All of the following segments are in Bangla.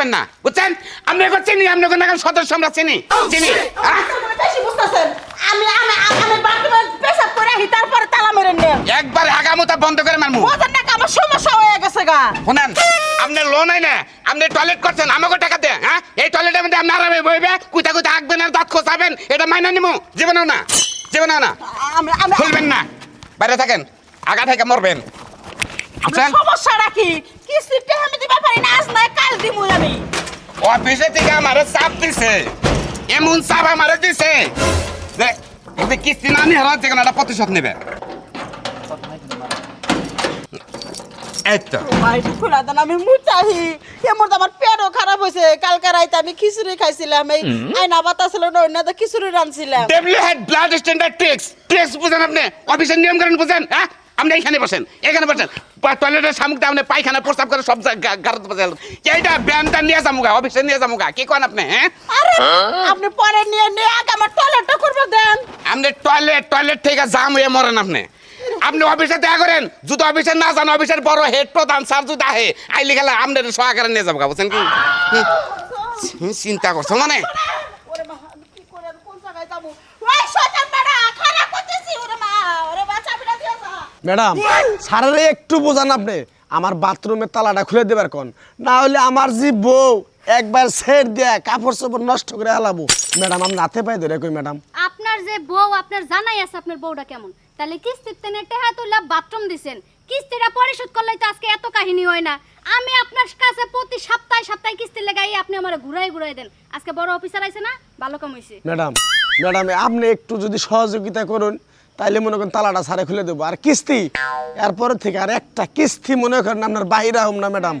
যাবেন না বুঝছেন? আপনি এখন চিনি আপনি এখন এখন সদস্য আমরা চিনি? চিনি? আপনি বেশি বুঝতেছেন। আমি আমি আমি বাথরুমে পেশাব করে আহি তারপরে তালা মেরে নেন একবার আগামোতা বন্ধ করে মারমু। বোঝেন না আমার সমস্যা হয়ে গেছে গা। শুনেন আপনি লোন না আপনি টয়লেট করছেন আমাকে টাকা দেন হ্যাঁ? এই টয়লেটের মধ্যে আপনি আরামে বইবে কুইতা কুইতা আঁকবেন আর দাঁত খোঁচাবেন এটা মাইনা নিমু। জীবনেও না জীবনেও না। আমি আমি খুলবেন না। বাইরে থাকেন আগা থেকে মরবেন। সমস্যাটা কি? কিস্তিতে আমি দিতে পারি না? আজ না কাল দিমু আমি। অফিসে থেকে আমারে চাপ দিছে। এমন চাপ আমারে দিছে যে যদি কিস্তি না নিয়ে হারা যেখানে একটা প্রতিশোধ নেবে। আমি মুচাহি। এমন আমার পেটও খারাপ হয়েছে কালকে রাইতে আমি খিচুড়ি খাইছিলাম। এই আয়না বাতা ছিল না অন্য তো খিচুড়ি রানছিলাম ডেভলি head blood standard tricks tricks বুঝেন আপনি? অফিসের নিয়ম কানুন বুঝেন হ্যাঁ? আপনি এইখানে বসেন এখানে বসেন। টয়লেটের সামুকটা আপনি পায়খানা প্রস্তাব করে সব গাড়াতে বসেন এইটা ব্যায়ামটা নিয়ে যামুগা অফিসে নিয়ে যামুগা কি করেন আপনি হ্যাঁ? আপনি পরে নিয়ে নিয়ে আগে আমার টয়লেটটা করব দেন। আপনি টয়লেট টয়লেট থেকে জাম হয়ে মরেন আপনি। আপনি অফিসে দেখা করেন যদি অফিসে না যান অফিসের বড় হেড প্রধান স্যার যদি আহে আইলি গেলে আপনার সহকারে নিয়ে যাব বুঝছেন কি? চিন্তা করছ মানে ওরে মা আমি কি করে আমি কোন জায়গায় যাব ওই শয়তান বেটা খারাপ করতেছি ওরে মা ওরে মা চাবিটা দিয়ে যা ম্যাডাম সারারে একটু বোঝান আপনি। আমার বাথরুমের তালাটা খুলে দেবার কোন। না হলে আমার যে বউ একবার সেট দেয় কাপড় চোপড় নষ্ট করে হালাবো। ম্যাডাম আমি নাতে পাই ধরে কই ম্যাডাম? আপনার যে বউ আপনার জানাই আছে আপনার বউটা কেমন। তাহলে কিস্তির তেনে টেহা তুলা বাথরুম দিছেন। কিস্তিটা পরিশোধ করলে তো আজকে এত কাহিনী হয় না। আমি আপনার কাছে প্রতি সপ্তাহে সপ্তাহে কিস্তি লাগাই আপনি আমার ঘুরাই ঘুরাই দেন। আজকে বড় অফিসার আইছে না ভালো কাম হইছে। ম্যাডাম ম্যাডাম আপনি একটু যদি সহযোগিতা করুন তাইলে মনে করেন তালাটা সারে খুলে দেবো আর কিস্তি এরপরে থেকে আর একটা কিস্তি মনে করেন আপনার বাইরে হম না ম্যাডাম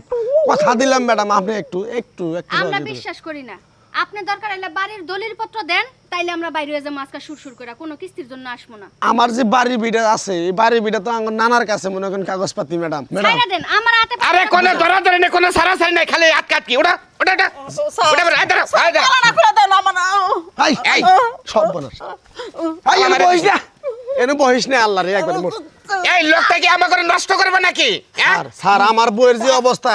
কথা দিলাম ম্যাডাম আপনি একটু একটু একটু আমরা বিশ্বাস করি না আপনি দরকার হলে বাড়ির দলিল পত্র দেন তাইলে আমরা বাইরে হয়ে যাব আজকে সুরসুর করে কোনো কিস্তির জন্য আসব না আমার যে বাড়ির বিটা আছে এই বাড়ির বিটা তো আমার নানার কাছে মনে করেন কাগজপাতি ম্যাডাম ম্যাডাম ছাইরা দেন আমার হাতে আরে কোনো ধরা ধরে নেই কোনো সারা সারি নেই খালি আটকা আটকি ওটা ওটা ওটা ওটা দাঁড়াও, এই দাঁড়াও। তালাটা খুলে দেন আমার এই এই সব বনাস এই না এনে বহিস না আল্লাহ রে একবার মোর এই লোকটা কি আমাকে নষ্ট করবে নাকি? হ্যাঁ? স্যার স্যার আমার বইয়ের যে অবস্থা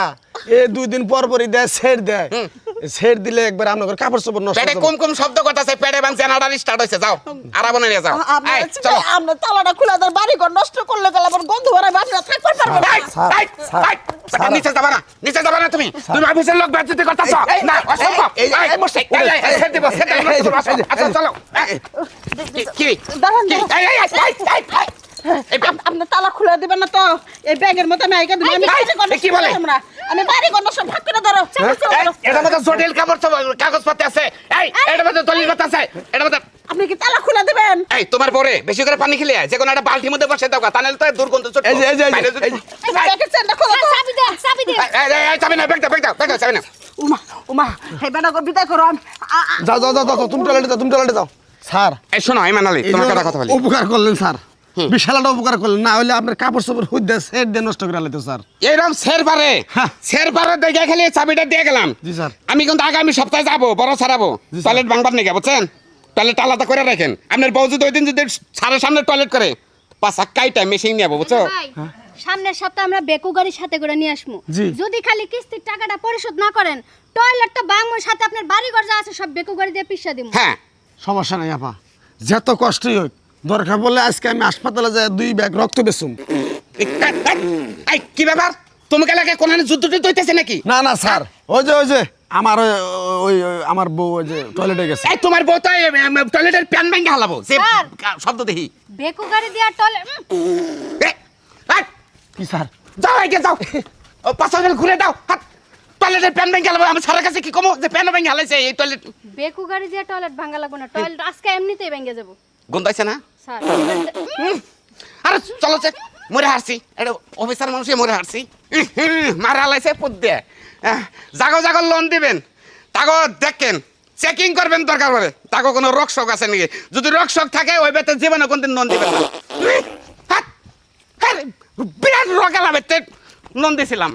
এ দুই দিন পর পরই দেয় সেট দেয়। সেট দিলে একবার আপনার কাপড় চোপড় নষ্ট পেটে করে কুম কুম শব্দ করতেছে পেটে বাং জেনারেটর স্টার্ট হয়েছে যাও আর বনে নিয়ে যাও। চলো। আপনার তালাটা খুলে দেন বাড়ি ঘর নষ্ট করলে গেলে আবার গন্ধ ভরা বাড়িটা না এই, স্যার। নিচে যাবা না নিচে যাবা না তুমি তুমি অফিসের লোক বেজ্জতি করতেছ এই, এই, না অসম্ভব এই, এই, এই, এই, বসে, এই, এই, এই, ছেড়ে দিব, ছেড়ে দিব, এই, এই, আসো, এই, আসো, এই, চলো কি- কি দাঁড়ান, এই, এই, এই, এই, এই, এই, এই, আপ- আপনার তালা খুলে দিবেন না তো এই ব্যাগের মধ্যে আমি আইকা আমি কি বলে? আমরা আমি বাড়ি ঘর নষ্ট ভাগ করে ধরো। এটার মধ্যে জটিল কাগজ কাগজপত্র আছে এই এটার মধ্যে দলিল পাতা আছে এটার মধ্যে আপনি কি তালা খুলে দেবেন এই তোমার পরে বেশি করে পানি খেলে আয়, যে কোনো একটা বালতির মধ্যে বসে দাও গা, তা নাহলে তো দুর্গন্ধ চটবে। এই যে, এই যে, এই যে, বাইরে যদি- এই। এই ব্যাগের চেনটা খোলো চাবি দেন চাবি দেন এই, এই, এই, চাবি না, ব্যাগ দাও, ব্যাগ দাও, ব্যাগ দাও, চাবি না। উমা উমা হে বেটা করে বিদায় করো যাও যাও যাও যাও তুমি টয়লেটে যাও তুমি টয়লেটে যাও স্যার এই শোনো, ইমান আলী, তোমার কথা বলি। উপকার করলেন স্যার বিশাল একটা উপকার করলেন না হলে আপনার কাপড় চোপড় হুদ দিয়ে সেট দিয়ে নষ্ট করে আলাইতো স্যার এইরকম শের পারে হ্যাঁ। শের পারে দেখে খালি চাবিটা দিয়ে গেলাম জি, স্যার। আমি কিন্তু আগামী সপ্তাহে যাব বড় স্যার। টয়লেট ভাঙবার নাকি বুঝছেন টয়লেট আলাদা করে রাখেন। আপনার বউ যদি ওই দিন যদি সারের সামনে টয়লেট করে পাঁচা কাইটা মেশিন নিয়ে বুঝছ? সামনের সপ্তাহে আমরা বেকু গাড়ির সাথে করে নিয়ে আসব। যদি খালি কিস্তির টাকাটা পরিশোধ না করেন টয়লেট তো বাংমোর সাথে আপনার বাড়ি ঘর যা আছে সব বেকু গাড়ি দিয়ে পিসা দিব হ্যাঁ। সমস্যা নাই আপা। যত কষ্টই হোক দরকার বললে আজকে আমি হাসপাতালে যাই দুই ব্যাগ রক্ত বেসুম কি ব্যাপার? তুমি এলাকে কোন যুদ্ধ টুদ্ধ হইতেছে নাকি? না না স্যার। ওই যে ওই যে আমার ওই আমার বউ ওই যে টয়লেটে গেছে। এই তোমার বউ তো টয়লেটের প্যান ভেঙে হালাবো। স্যার। শব্দ দেখি। বেকু গাড়ি দিয়ে টয়লেট এই, এই, কি স্যার? যাও এগিয়ে যাও। হাজার ঘুরে দাও। হাত টয়লেটের প্যান ভেঙে হালাবো। আমার সারের কাছে কি কমো? যে প্যান ভেঙে হালাইছে এই টয়লেট বেকু গাড়ি দিয়ে টয়লেট ভাঙা লাগবে না। টয়লেট আজকে এমনিতেই ভেঙে যাব। গন্ধাইছে না? স্যার। আরে চলো সে মরে হারছি। এটা অফিসার মানুষ মরে হারছি। মারা হালাইছে আহ, জাগো জাগো লোন দিবেন। তাগো দেখেন চেকিং করবেন দরকার পড়ে। তাগো কোনো রোগ শোক আছে নাকি? যদি রোগ শোক থাকে ওই বেতে জীবনে কোনদিন লোন দিবেন না। হাত, হাত, বিরাট রোগ এলাম লোন দিছিলাম।